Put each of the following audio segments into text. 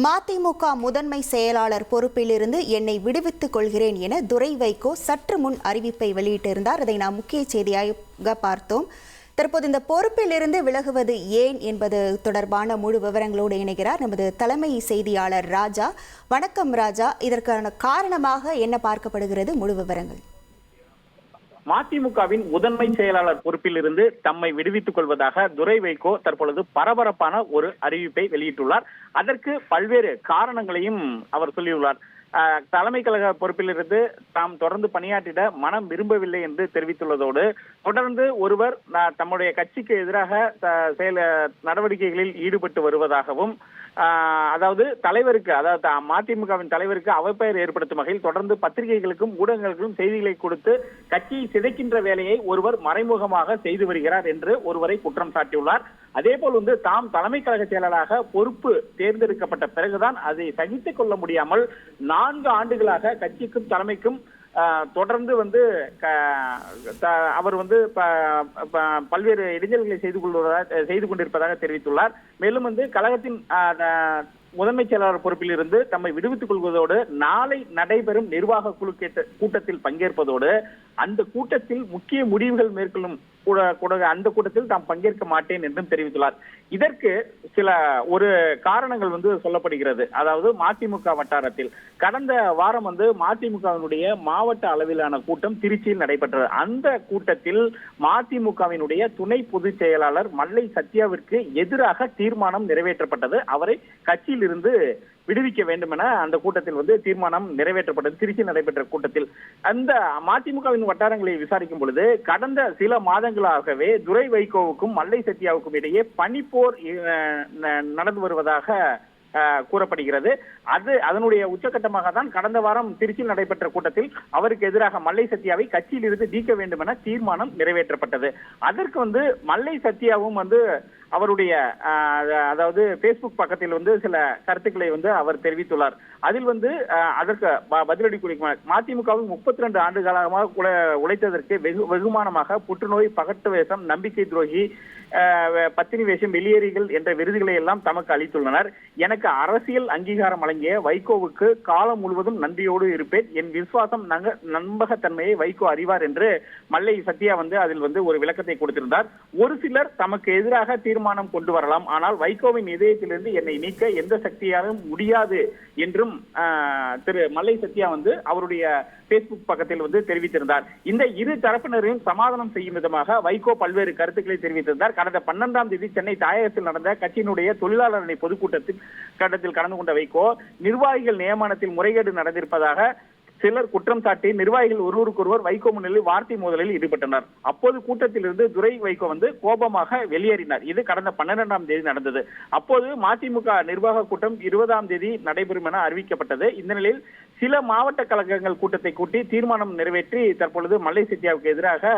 மதிமுக முதன்மை செயலாளர் பொறுப்பிலிருந்து என்னை விடுவித்துக் கொள்கிறேன் என துரை வைகோ சற்று முன் அறிவிப்பை வெளியிட்டிருந்தார். அதை நாம் முக்கிய செய்தியாக பார்த்தோம். தற்போது இந்த பொறுப்பிலிருந்து விலகுவது ஏன் என்பது தொடர்பான முழு விவரங்களோடு இணைகிறார் நமது தலைமை செய்தியாளர் ராஜா. வணக்கம் ராஜா. இதற்கான காரணமாக என்ன பார்க்கப்படுகிறது? முழு விவரங்கள். மதிமுகவின் முதன்மை செயலாளர் பொறுப்பில் இருந்து தம்மை விடுவித்துக் கொள்வதாக துரை வைகோ தற்பொழுது பரபரப்பான ஒரு அறிவிப்பை வெளியிட்டுள்ளார். அதற்கு பல்வேறு காரணங்களையும் அவர் சொல்லியுள்ளார். தலைமை கழக பொறுப்பிலிருந்து தாம் தொடர்ந்து பணியாற்றிட மனம் விரும்பவில்லை என்று தெரிவித்துள்ளதோடு தொடர்ந்து ஒருவர் தம்முடைய கட்சிக்கு எதிராக செயல நடவடிக்கைகளில் ஈடுபட்டு வருவதாகவும் அதாவது தலைவருக்கு அதாவது மதிமுகவின் தலைவருக்கு அவப்பெயர் ஏற்படுத்தும் வகையில் தொடர்ந்து பத்திரிகைகளுக்கும் ஊடகங்களுக்கும் செய்திகளை கொடுத்து கட்சியை சிதைக்கின்ற வேலையை ஒருவர் மறைமுகமாக செய்து வருகிறார் என்று ஒருவரை குற்றம் சாட்டியுள்ளார். அதே போல் வந்து தாம் தலைமை கழக செயலராக பொறுப்பு தேர்ந்தெடுக்கப்பட்ட பிறகுதான் அதை சகித்துக் கொள்ள முடியாமல் நான்கு ஆண்டுகளாக கட்சிக்கும் தலைமைக்கும் தொடர்ந்து வந்து க- அவர் வந்து ப- பல்வேறு இடைஞ்சல்களை செய்து கொள்வதாக செய்து கொண்டிருப்பதாக தெரிவித்துள்ளார். மேலும் வந்து கழகத்தின் முதன்மைச் செயலாளர் பொறுப்பில் இருந்து தம்மை விடுவித்துக் கொள்வதோடு நாளை நடைபெறும் நிர்வாக குழு கூட்டத்தில் பங்கேற்பதோடு அந்த கூட்டத்தில் முக்கிய முடிவுகள் மேற்கொள்ளும் அந்த கூட்டத்தில் தாம் பங்கேற்க மாட்டேன் என்றும் தெரிவித்துள்ளார். இதற்கு சில ஒரு காரணங்கள் வந்து சொல்லப்படுகிறது. அதாவது மதிமுக வட்டாரத்தில் கடந்த வாரம் வந்து மதிமுகவினுடைய மாவட்ட அளவிலான கூட்டம் திருச்சியில் நடைபெற்றது. அந்த கூட்டத்தில் மதிமுகவினுடைய துணை பொதுச் செயலாளர் மல்லை சத்யாவிற்கு எதிராக தீர்மானம் நிறைவேற்றப்பட்டது. அவரை கட்சியில் இருந்து விடுவிக்க வேண்டும் என அந்த கூட்டத்தில் வந்து தீர்மானம் நிறைவேற்றப்பட்டது. திருச்சி நடைபெற்ற கூட்டத்தில் அந்த மதிமுகவின் வட்டாரங்களை விசாரிக்கும் பொழுது கடந்த சில மாதங்கள் மாதங்களாகவே துரை வைகோவுக்கும் மல்லை சத்யாவுக்கும் இடையே பனிப்போர் நடந்து வருவதாக கூறப்படுகிறது. அது அதனுடைய உச்சகட்டமாக தான் கடந்த வாரம் திருச்சியில் நடைபெற்ற கூட்டத்தில் அவருக்கு எதிராக மல்லை சத்யாவை கட்சியில் இருந்து நீக்க வேண்டும் என தீர்மானம் நிறைவேற்றப்பட்டது. அதற்கு வந்து மல்லை சத்யாவும் வந்து அவருடைய அதாவது பேஸ்புக் பக்கத்தில் வந்து சில கருத்துக்களை வந்து அவர் தெரிவித்துள்ளார். அதில் வந்து அதற்கு ப- பதிலடி கொடுக்க மதிமுகவும் முப்பத்தி ரெண்டு ஆண்டு காலமாக உழ- உழைத்ததற்கு வெகு வெகுமானமாக புற்றுநோய் பகட்டு வேஷம் நம்பிக்கை துரோகி பத்தினி வேஷம் வெளியேறிகள் என்ற விருதுகளை எல்லாம் தமக்கு அளித்துள்ளனர். எனக்கு அரசியல் அங்கீகாரம் வழங்கிய வைகோவுக்கு காலம் முழுவதும் நன்றியோடு இருப்பேன். என் விசுவாசம் நங்க நம்பகத்தன்மையை வைகோ அறிவார் என்று மல்லை சத்யா வந்து அதில் வந்து ஒரு விளக்கத்தை கொடுத்திருந்தார். ஒரு சிலர் தமக்கு எதிராக தீர்மானம் கொண்டு வரலாம். ஆனால் வைகோவின் இதயத்திலிருந்து என்னை நீக்க எந்த சக்தியாலும் முடியாது என்றும் திரு மல்லை சத்யா வந்து அவருடைய பேஸ்புக் பக்கத்தில் வந்து தெரிவித்திருந்தார். இந்த இரு தரப்பினரையும் சமாதானம் செய்யும் விதமாக வைகோ பல்வேறு கருத்துக்களை தெரிவித்திருந்தார். கடந்த பன்னெண்டாம் தேதி சென்னை தாயகத்தில் நடந்த கட்சியினுடைய தொழிலாளர் பொதுக்கூட்டத்தில் கட்டத்தில் கலந்து கொண்ட வைகோ நிர்வாகிகள் நியமனத்தில் முறைகேடு நடந்திருப்பதாக சிலர் குற்றம் சாட்டி நிர்வாகிகள் ஒருவருக்கொருவர் வைகோ முன்னிலையில் வார்த்தை மோதலில் ஈடுபட்டனர். அப்போது கூட்டத்திலிருந்து துரை வைகோ வந்து கோபமாக வெளியேறினார். இது கடந்த பன்னிரெண்டாம் தேதி நடந்தது. அப்போது மதிமுக நிர்வாக கூட்டம் இருபதாம் தேதி நடைபெறும் என அறிவிக்கப்பட்டது. இந்த நிலையில் சில மாவட்ட கழகங்கள் கூட்டத்தை கூட்டி தீர்மானம் நிறைவேற்றி தற்பொழுது மல்லை சத்யாவுக்கு எதிராக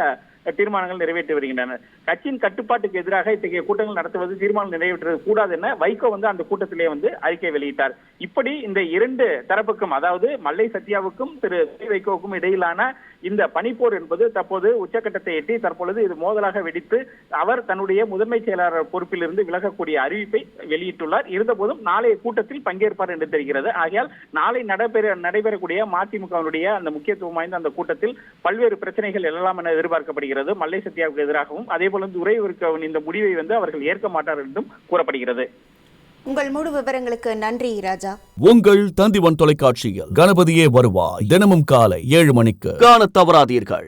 தீர்மானங்கள் நிறைவேற்றி வருகின்றன. கட்சியின் கட்டுப்பாட்டுக்கு எதிராக இத்தகைய கூட்டங்கள் நடத்துவது தீர்மானம் நிறைவேற்றுவது கூடாது என வைகோ வந்து அந்த கூட்டத்திலே வந்து அறிக்கை வெளியிட்டார். இப்படி இந்த இரண்டு தரப்புக்கும் அதாவது மல்லை சத்யாவுக்கும் திரு வைகோவுக்கும் இடையிலான இந்த பனிப்போர் என்பது தற்போது உச்சக்கட்டத்தை எட்டி தற்பொழுது இது மோதலாக வெடித்து அவர் தன்னுடைய முதன்மை செயலாளர் பொறுப்பிலிருந்து விலகக்கூடிய அறிவிப்பை வெளியிட்டுள்ளார். இருந்தபோதும் நாளைய கூட்டத்தில் பங்கேற்பார் என்று தெரிகிறது. ஆகையால் நாளை நடைபெற நடைபெறக்கூடிய மதிமுகவினுடைய அந்த முக்கியத்துவம் வாய்ந்த அந்த கூட்டத்தில் பல்வேறு பிரச்சனைகள் எழலாம் என எதிர்பார்க்கப்படுகிறது. மல்லை சத்யாவுக்கு எதிராகவும் அதே போல உரைவிற்கவன் இந்த முடிவை வந்து அவர்கள் ஏற்க மாட்டார் என்றும் கூறப்படுகிறது. உங்கள் முழு விவரங்களுக்கு நன்றி ராஜா. உங்கள் தந்திவன் தொலைக்காட்சியில் கணபதியே வருவாய். தினமும் காலை ஏழு மணிக்கு காணத் தவறாதீர்கள்.